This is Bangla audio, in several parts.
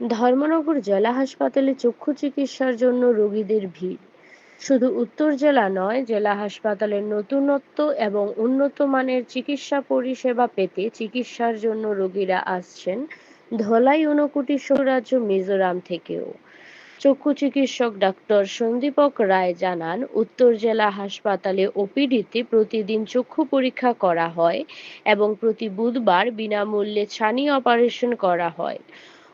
ধর্মনগর জেলা হাসপাতালে চক্ষু চিকিৎসার জন্য রোগীদের ভিড়। শুধু উত্তর জেলা নয়, জেলা হাসপাতালের নতুনত্ব এবং উন্নত মানের চিকিৎসা পরিষেবা পেতে চিকিৎসার জন্য রোগীরা আসছেন ধলাই ঊনকোটি সৌরাজ্য মিজোরাম থেকেও। চক্ষু চিকিৎসক ডাক্তার সন্দীপক রায় জানান, উত্তর জেলা হাসপাতালে ওপিডিতে প্রতিদিন চক্ষু পরীক্ষা করা হয় এবং প্রতি বুধবার বিনামূল্যে ছানি অপারেশন করা হয়।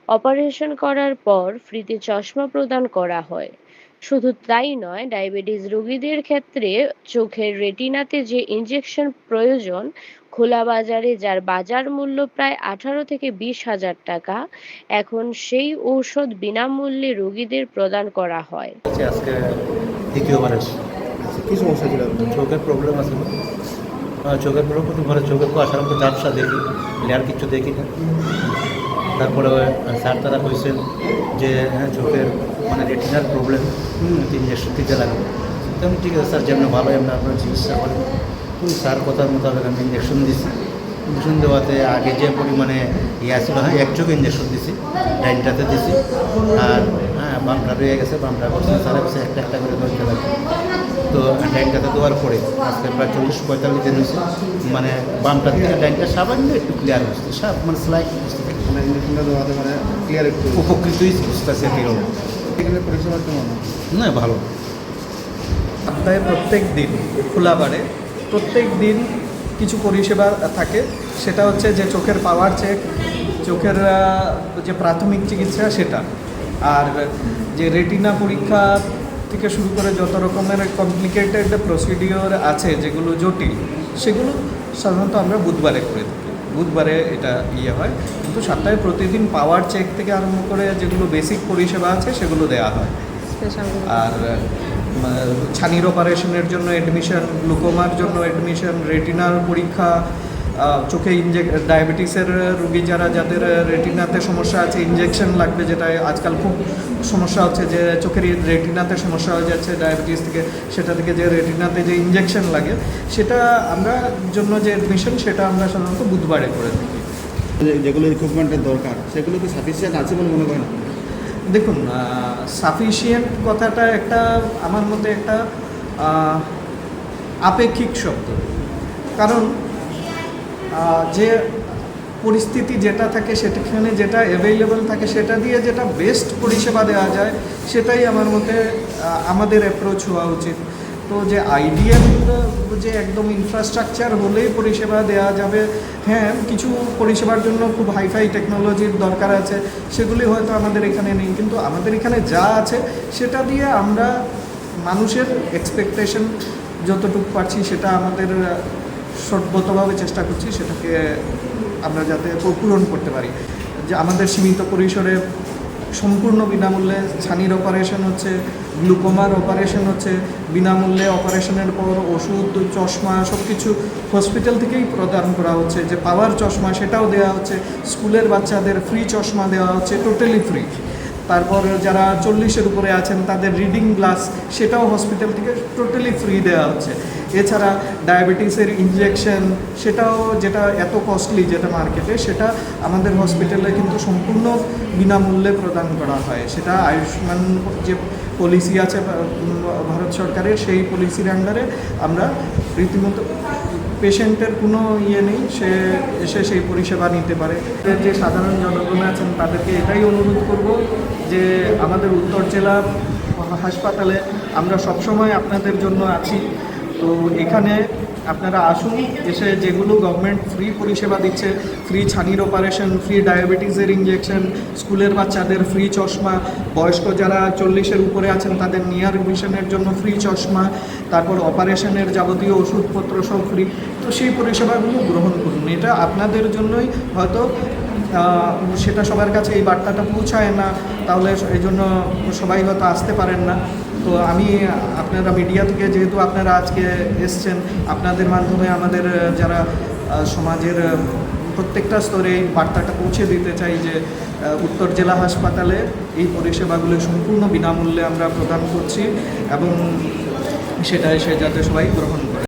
অপারেশন করার পর ফ্রিতে চশমা প্রদান করা হয়। শুধু তাই নয়, ডায়াবেটিস রোগীদের ক্ষেত্রে চোখের রেটিনাতে যে ইনজেকশন প্রয়োজন, খোলা বাজারে যার বাজার মূল্য প্রায় আঠারো থেকে বিশ হাজার টাকা, এখন সেই ঔষধ বিনামূল্যে রোগীদের প্রদান করা হয়। আজকে দ্বিতীয়বার আচ্ছা চোখের প্রবলেম আছে চোখের প্রবলেম প্রথম ঘরে চোখের তো আসার মতো ঝাপসা দেখি আর কিছু দেখি না। তারপরে স্যার তারা কইছেন যে হ্যাঁ চোখের মানে রেটিনার প্রবলেম ইঞ্জেকশন দিতে লাগবে। তো আমি ঠিক আছে, স্যার, যেমন ভালো এমনি আপনার চিকিৎসা করেন স্যার কথার মোতাবেক আমি ইঞ্জেকশন দিছি। ইঞ্জেকশন দেওয়াতে আগে যে পরিমাণে ইয়ে ছিল হ্যাঁ এক চোখে ইঞ্জেকশন দিছি, ডাইনটাতে দিছি। আর হ্যাঁ বামটা রয়ে গেছে বামটা করছে স্যার কাছে একটা একটা করে ধরতে লাগে তো ডাইনটাতে দেওয়ার পরে আজকে প্রায় চল্লিশ পঁয়তাল্লিশ দিন হয়েছে। মানে বামটা থেকে ডাইনটা সামান্য একটু ক্লিয়ার হচ্ছে সব মানে স্লাইট মানে ইঞ্জেকশনটা দেওয়াতে মানে ক্লিয়ার একটু। উপকৃতই বুঝতেছে এরকম এখানে পরিষেবা কেমন? না ভালো। সপ্তাহে প্রত্যেক দিন খোলা বারে প্রত্যেক দিন কিছু পরিষেবা থাকে। সেটা হচ্ছে যে চোখের পাওয়ার চেক চোখের যে প্রাথমিক চিকিৎসা সেটা। আর যে রেটিনা পরীক্ষা থেকে শুরু করে যত রকমের কমপ্লিকেটেড প্রসিডিওর আছে যেগুলো জটিল সেগুলো সাধারণত আমরা বুধবারে করে থাকি। বুধবারে এটা ইয়ে হয়। কিন্তু সপ্তাহে প্রতিদিন পাওয়ার চেক থেকে আরম্ভ করে যেগুলো বেসিক পরিষেবা আছে সেগুলো দেওয়া হয়। আর ছানির অপারেশনের জন্য অ্যাডমিশন গ্লুকোমার জন্য অ্যাডমিশন রেটিনার পরীক্ষা চোখে ইনজেক ডায়াবেটিসের রুগী যারা যাদের রেটিনাতে সমস্যা আছে ইনজেকশন লাগবে যেটা আজকাল খুব সমস্যা হচ্ছে যে চোখের রেটিনাতে সমস্যা হয়ে যাচ্ছে ডায়াবেটিস থেকে সেটা থেকে যে রেটিনাতে যে ইনজেকশন লাগে সেটা আমরা জন্য যে অ্যাডমিশন সেটা আমরা সাধারণত বুধবারে করে থাকি। যেগুলো ইকুইপমেন্টের দরকার সেগুলো কি সাফিসিয়েন্ট আছে বলে মনে করেন? দেখুন সাফিসিয়েন্ট কথাটা একটা আমার মতে একটা আপেক্ষিক শব্দ। কারণ যে পরিস্থিতি যেটা থাকে সেটাখানে যেটা অ্যাভেলেবল থাকে সেটা দিয়ে যেটা বেস্ট পরিষেবা দেওয়া যায়, সেটাই আমার মতে আমাদের অ্যাপ্রোচ হওয়া উচিত। তো যে আইডিয়াল যে একদম ইনফ্রাস্ট্রাকচার হলেই পরিষেবা দেওয়া যাবে। হ্যাঁ কিছু পরিষেবার জন্য খুব হাইফাই টেকনোলজির দরকার আছে, সেগুলি হয়তো আমাদের এখানে নেই, কিন্তু আমাদের এখানে যা আছে, সেটা দিয়ে আমরা মানুষের এক্সপেকটেশন যতটুকু পারছি, সেটা আমাদের সর্বতভাবে চেষ্টা করছি সেটাকে আমরা যাতে পূরণ করতে পারি। যে আমাদের সীমিত পরিসরে সম্পূর্ণ বিনামূল্যে ছানির অপারেশন হচ্ছে গ্লুকোমার অপারেশন হচ্ছে, বিনামূল্যে অপারেশনের পর ওষুধ, চশমা সব কিছু হসপিটাল থেকেই প্রদান করা হচ্ছে। যে পাওয়ার চশমা সেটাও দেওয়া হচ্ছে, স্কুলের বাচ্চাদের ফ্রি চশমা দেওয়া হচ্ছে টোটালি ফ্রি তারপর যারা চল্লিশের উপরে আছেন, তাদের রিডিং গ্লাস সেটাও হসপিটাল থেকে টোটালি ফ্রি দেওয়া হচ্ছে। এছাড়া ডায়াবেটিসের ইনজেকশন সেটাও যেটা এত কস্টলি যেটা মার্কেটে সেটা আমাদের হসপিটালে কিন্তু সম্পূর্ণ বিনামূল্যে প্রদান করা হয়। সেটা আয়ুষ্মান যে পলিসি আছে ভারত সরকারের, সেই পলিসির আন্ডারে আমরা রীতিমতো পেশেন্টের কোনো ইয়ে নেই, সে এসে সেই পরিষেবা নিতে পারে। যে সাধারণ জনগণ আছেন, তাদেরকে এটাই অনুরোধ করব যে আমাদের উত্তর জেলা হাসপাতালে আমরা সবসময় আপনাদের জন্য আছি। তো এখানে আপনারা আসুন, এসে যেগুলো গভর্নমেন্ট ফ্রি পরিষেবা দিচ্ছে ফ্রি ছানির অপারেশন ফ্রি ডায়াবেটিসের ইঞ্জেকশন স্কুলের বাচ্চাদের ফ্রি চশমা, বয়স্ক যারা চল্লিশের উপরে আছেন তাদের নিয়ার ভিশনের জন্য ফ্রি চশমা, তারপর অপারেশনের যাবতীয় ওষুধপত্র সব ফ্রি তো সেই পরিষেবাগুলো গ্রহণ করুন। এটা আপনাদের জন্যই হয়তো সেটা সবার কাছে এই বার্তাটা পৌঁছায় না, তাহলে এই জন্য সবাই হয়তো আসতে পারেন না। তো আমি আপনারা মিডিয়া থেকে যেহেতু আপনারা আজকে এসছেন, আপনাদের মাধ্যমে আমাদের যারা সমাজের প্রত্যেকটা স্তরে এই বার্তাটা পৌঁছে দিতে চাই যে উত্তর জেলা হাসপাতালে এই পরিষেবাগুলো সম্পূর্ণ বিনামূল্যে আমরা প্রদান করছি এবং সেটা এসে যাতে সবাই গ্রহণ করে।